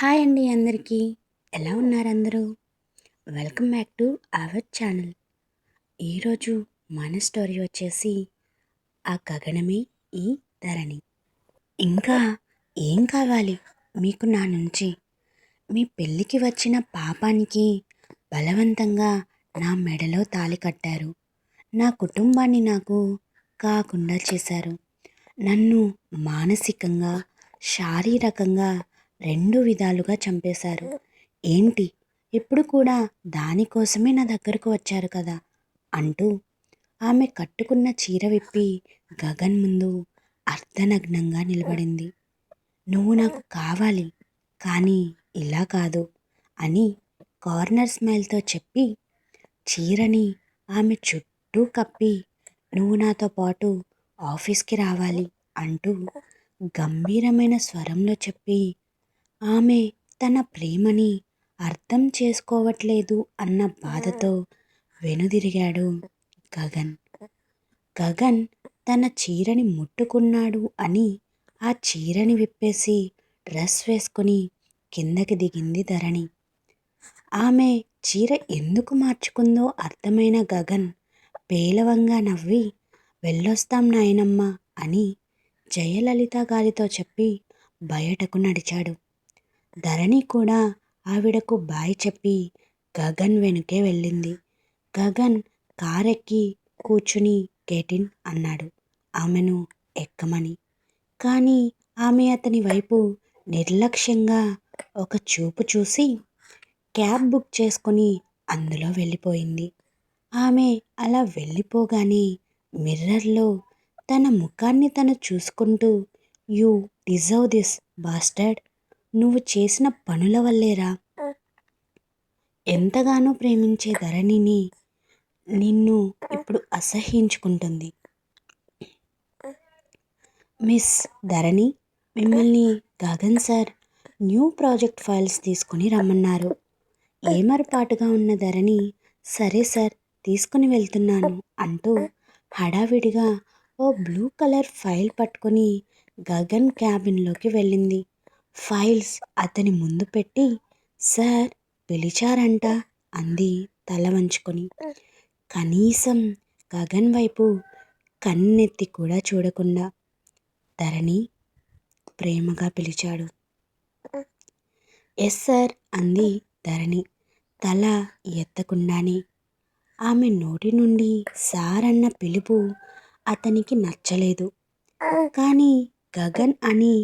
Hi అండి అందరికీ. ఎలా ఉన్నారు అందరూ? Welcome back to our channel. ఈరోజు మన స్టోరీ వచ్చేసి ఆ గగనమే ఈ ధరణి. ఇంకా ఏం కావాలి? మీకు నా నుంచి. మీ పెళ్ళికి వచ్చిన పాపానికి బలవంతంగా నా మెడలో తాలి కట్టారు. నా కుటుంబాన్ని నాకు కాకుండా చేశారు. నన్ను మానసికంగా శారీరకంగా రెండు విధాలుగా చంపేశారు. ఏంటి? ఇప్పుడు కూడా దానికోసమే నా దగ్గరకు వచ్చారు కదా? అంటూ ఆమె కట్టుకున్న చీర విప్పి గగన్ ముందు అర్ధనగ్నంగా నిలబడింది. నువ్వు నాకు కావాలి కానీ ఇలా కాదు అని కార్నర్ స్మైల్తో చెప్పి చీరని ఆమె చుట్టూ కప్పి నువ్వు నాతో పాటు ఆఫీస్కి రావాలి అంటూ గంభీరమైన స్వరంలో చెప్పి ఆమె తన ప్రేమని అర్థం చేసుకోవట్లేదు అన్న బాధతో వెనుదిరిగాడు గగన్. గగన్ తన చీరని ముట్టుకున్నాడు అని ఆ చీరని విప్పేసి డ్రెస్ వేసుకుని కిందకి దిగింది ధరణి. ఆమె చీర ఎందుకు మార్చుకుందో అర్థమైన గగన్ పేలవంగా నవ్వి వెళ్ళొస్తాం నాయనమ్మ అని జయలలిత గారితో చెప్పి బయటకు నడిచాడు. ధరణి కూడా ఆవిడకు బాయ్ చెప్పి గగన్ వెనుకే వెళ్ళింది. గగన్ కారెక్కి కూర్చుని కేటిన్ అన్నాడు. ఆమెను ఎక్కమని. కానీ ఆమె అతని వైపు నిర్లక్ష్యంగా ఒక చూపు చూసి క్యాబ్ బుక్ చేసుకుని అందులో వెళ్ళిపోయింది. ఆమె అలా వెళ్ళిపోగానే మిర్రర్లో తన ముఖాన్ని తను చూసుకుంటూ యూ డిజర్వ్ దిస్ బాస్టర్డ్ నువ్వు చేసిన పనుల వల్లేరా? ఎంతగానో ప్రేమించే ధరణిని నిన్ను ఇప్పుడు అసహ్యించుకుంటుంది. మిస్ ధరణి మిమ్మల్ని Gagan sir new project files తీసుకుని రమ్మన్నారు. ఏమరపాటుగా ఉన్న ధరణి సరే సార్ తీసుకుని వెళ్తున్నాను అంటూ హడావిడిగా ఓ బ్లూ కలర్ ఫైల్ పట్టుకొని గగన్ క్యాబిన్లోకి వెళ్ళింది. ఫైల్స్ అతని ముందు పెట్టి సార్ పిలిచారంట అంది తల వంచుకొని. కనీసం గగన్ వైపు కన్నెత్తి కూడా చూడకుండా ధరణి ప్రేమగా పిలిచాడు. ఎస్ సార్ అంది ధరణి తల ఎత్తకుండానే. ఆమె నోటి నుండి సార్ అన్న పిలుపు అతనికి నచ్చలేదు. కానీ గగన్ అని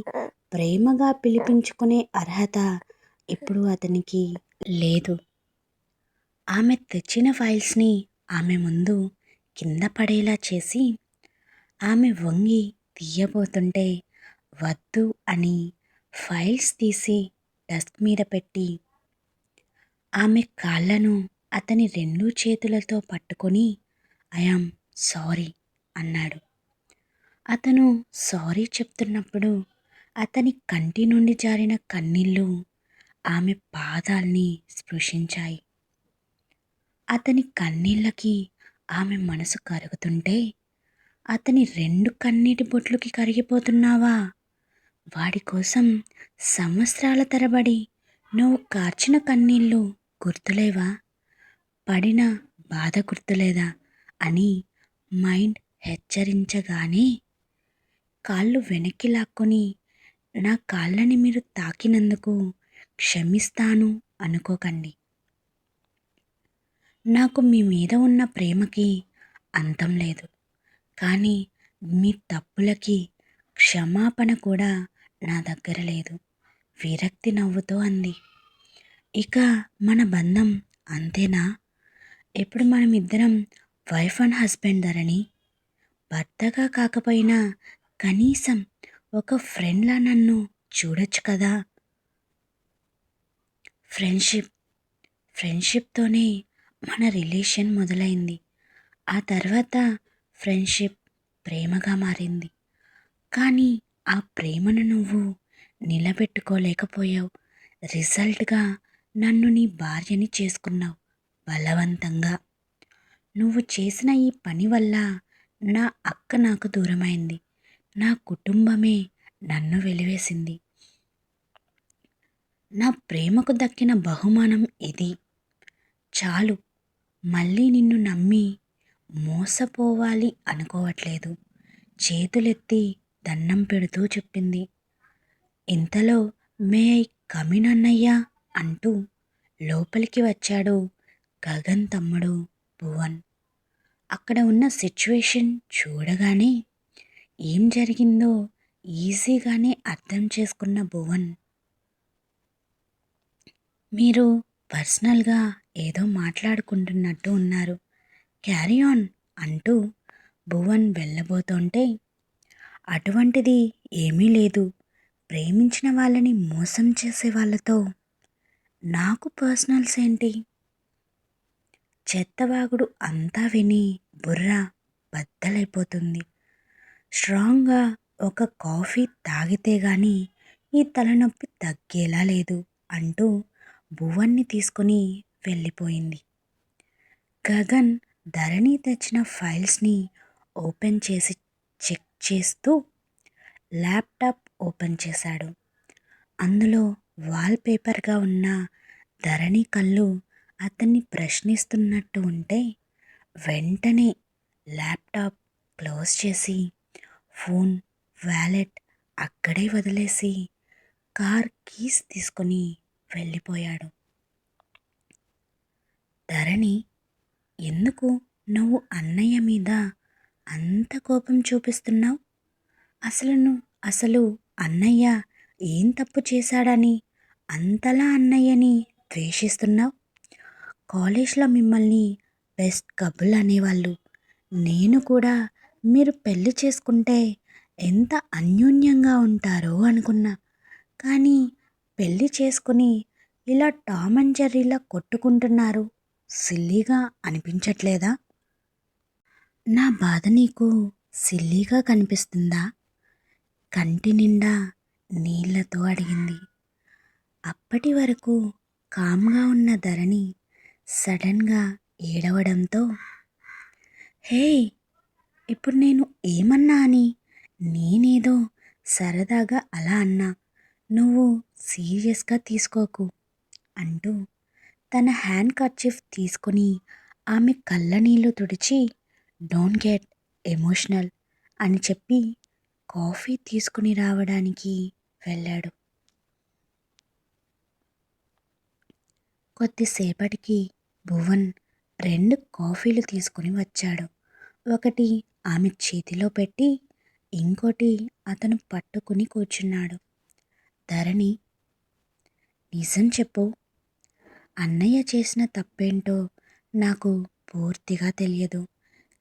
ప్రేమగా పిలిపించుకునే అర్హత ఇప్పుడు అతనికి లేదు. ఆమె తెచ్చిన ఫైల్స్ని ఆమె ముందు కింద పడేలా చేసి ఆమె వంగి తీయబోతుంటే వద్దు అని ఫైల్స్ తీసి డస్క్ మీద పెట్టి ఆమె కాళ్ళను అతని రెండు చేతులతో పట్టుకొని ఐఆమ్ సారీ అన్నాడు. అతను సారీ చెప్తున్నప్పుడు అతని కంటి నుండి జారిన కన్నీళ్ళు ఆమె పాదాల్ని స్పృశించాయి. అతని కన్నీళ్ళకి ఆమె మనసు కరుగుతుంటే అతని రెండు కన్నీటి బొట్లుకి కరిగిపోతున్నావా? వాడి కోసం సంవత్సరాల తరబడి నువ్వు కార్చిన కన్నీళ్ళు గుర్తులేవా? పడిన బాధ గుర్తులేదా? అని మైండ్ హెచ్చరించగానే కాళ్ళు వెనక్కి లాక్కొని నా కాళ్ళని మీరు తాకినందుకు క్షమిస్తాను అనుకోకండి. నాకు మీ మీద ఉన్న ప్రేమకి అంతం లేదు. కానీ మీ తప్పులకి క్షమాపణ కూడా నా దగ్గర లేదు. విరక్తి నవ్వుతో అంది. ఇక మన బంధం అంతేనా? ఇప్పుడు మనమిద్దరం వైఫ్ అండ్ హస్బెండ్ ధరని భర్తగా కాకపోయినా కనీసం ఒక ఫ్రెండ్లా నన్ను చూడొచ్చు కదా. ఫ్రెండ్షిప్ ఫ్రెండ్షిప్తోనే మన రిలేషన్ మొదలైంది. ఆ తర్వాత ఫ్రెండ్షిప్ ప్రేమగా మారింది. కానీ ఆ ప్రేమను నువ్వు నిలబెట్టుకోలేకపోయావు. రిజల్ట్గా నన్ను నీ భార్యని చేసుకున్నావు బలవంతంగా. నువ్వు చేసిన ఈ పని వల్ల నా అక్క నాకు దూరమైంది. నా కుటుంబమే నన్ను వెలివేసింది. నా ప్రేమకు దక్కిన బహుమానం ఇది. చాలు మళ్ళీ నిన్ను నమ్మి మోసపోవాలి అనుకోవట్లేదు. చేతులెత్తి దండం పెడుతూ చెప్పింది. ఇంతలో మే ఐ కమిన్ అన్నయ్యా అంటూ లోపలికి వచ్చాడు గగన్ తమ్ముడు భువన్. అక్కడ ఉన్న సిచ్యువేషన్ చూడగానే ఏం జరిగిందో ఈజీగానే అర్థం చేసుకున్న భువన్. మీరు పర్సనల్గా ఏదో మాట్లాడుకుంటున్నట్టు ఉన్నారు. క్యారీ ఆన్ అంటూ భువన్ వెళ్ళబోతుంటే అటువంటిది ఏమీ లేదు. ప్రేమించిన వాళ్ళని మోసం చేసే వాళ్ళతో నాకు పర్సనల్స్ ఏంటి? చెత్తవాగుడు అంతా విని బుర్ర బద్దలైపోతుంది. స్ట్రాంగ్గా ఒక కాఫీ తాగితే గాని ఈ తలనొప్పి తగ్గేలా లేదు అంటూ భువన్ని తీసుకుని వెళ్ళిపోయింది. గగన్ ధరణి తెచ్చిన ఫైల్స్ని ఓపెన్ చేసి చెక్ చేస్తూ ల్యాప్టాప్ ఓపెన్ చేశాడు. అందులో వాల్పేపర్గా ఉన్న ధరణి కళ్ళు అతన్ని ప్రశ్నిస్తున్నట్టు ఉంటే వెంటనే ల్యాప్టాప్ క్లోజ్ చేసి ఫోన్ వ్యాలెట్ అక్కడే వదిలేసి కార్ కీస్ తీసుకొని వెళ్ళిపోయాడు. ధరణి ఎందుకు నువ్వు అన్నయ్య మీద అంత కోపం చూపిస్తున్నావు? అసలు అసలు అన్నయ్య ఏం తప్పు చేశాడని అంతలా అన్నయ్యని ద్వేషిస్తున్నావు? కాలేజ్లో మిమ్మల్ని బెస్ట్ కబుల్ అనేవాళ్ళు నేను కూడా మీరు పెళ్ళి చేసుకుంటే ఎంత అన్యోన్యంగా ఉంటారో అనుకున్నా. కానీ పెళ్ళి చేసుకుని ఇలా టామ్ అండ్ జెర్రీలా కొట్టుకుంటున్నారు సిల్లీగా అనిపించట్లేదా? నా బాధ నీకు సిల్లీగా కనిపిస్తుందా? కంటి నిండా నీళ్ళతో అడిగింది. అప్పటి వరకు కామ్గా ఉన్న ధరణి సడన్గా ఏడవడంతో హే ఇప్పుడు నేను ఏమన్నా అని నేనేదో సరదాగా అలా అన్నా నువ్వు సీరియస్గా తీసుకోకు అంటూ తన హ్యాండ్ కర్చీఫ్ తీసుకుని ఆమె కళ్ళ నీళ్ళు తుడిచి డోంట్ గెట్ ఎమోషనల్ అని చెప్పి కాఫీ తీసుకుని రావడానికి వెళ్ళాడు. కొద్దిసేపటికి భువన్ రెండు కాఫీలు తీసుకుని వచ్చాడు. ఒకటి ఆమె చేతిలో పెట్టి ఇంకోటి అతను పట్టుకుని కూర్చున్నాడు. ధరణి నిజం చెప్పు. అన్నయ్య చేసిన తప్పేంటో నాకు పూర్తిగా తెలియదు.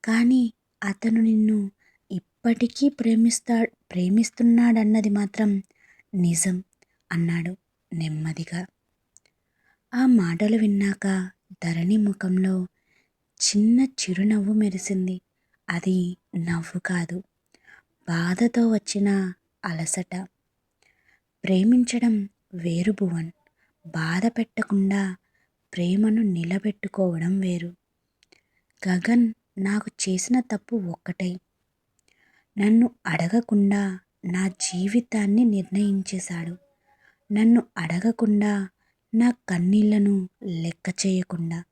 కానీ అతను నిన్ను ఇప్పటికీ ప్రేమిస్తా ప్రేమిస్తున్నాడన్నది మాత్రం నిజం అన్నాడు నెమ్మదిగా. ఆ మాటలు విన్నాక ధరణి ముఖంలో చిన్న చిరునవ్వు మెరిసింది. అది నవ్వు కాదు. బాధతో వచ్చిన అలసట. ప్రేమించడం వేరు భువన్. బాధ పెట్టకుండా ప్రేమను నిలబెట్టుకోవడం వేరు. గగన్ నాకు చేసిన తప్పు ఒక్కటే. నన్ను అడగకుండా నా జీవితాన్ని నిర్ణయించేశాడు. నన్ను అడగకుండా నా కన్నీళ్ళను లెక్క చేయకుండా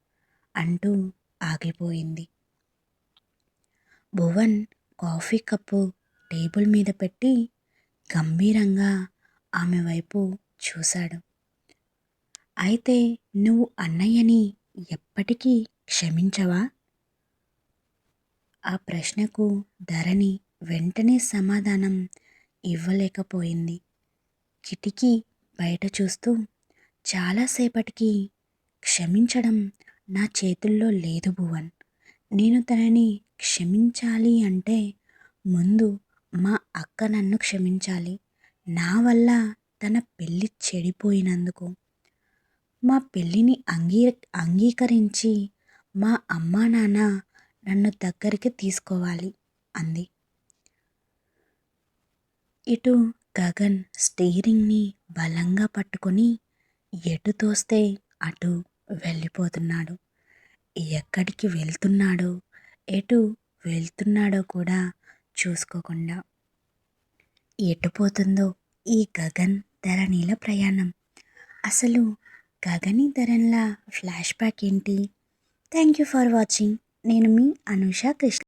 అంటూ ఆగిపోయింది. భువన్ కాఫీ కప్పు టేబుల్ మీద పెట్టి గంభీరంగా ఆమె వైపు చూశాడు. అయితే నువ్వు అన్నయ్యని ఎప్పటికీ క్షమించవా? ఆ ప్రశ్నకు ధరణి వెంటనే సమాధానం ఇవ్వలేకపోయింది. కిటికీ బయట చూస్తూ చాలాసేపటికి క్షమించడం నా చేతుల్లో లేదు భువన్ నేను తనని క్షమించాలి అంటే ముందు మా అక్క నన్ను క్షమించాలి. నా వల్ల తన పెళ్ళి చెడిపోయినందుకు. మా పెళ్ళిని అంగీ అంగీకరించి మా అమ్మా నాన్న నన్ను దగ్గరికి తీసుకోవాలి అంది. ఇటు గగన్ స్టీరింగ్ని బలంగా పట్టుకొని ఎటు తోస్తే అటు వెళ్ళిపోతున్నాడు. ఎక్కడికి వెళ్తున్నాడో ఎటు వెళ్తున్నాడో కూడా చూసుకోకుండా. ఎటు పోతుందో ఈ గగన్ ధరణిల ప్రయాణం. అసలు గగని ధరన్ల ఫ్లాష్ బ్యాక్ ఏంటి? Thank you for watching. నేను మీ అనూష కృష్ణ.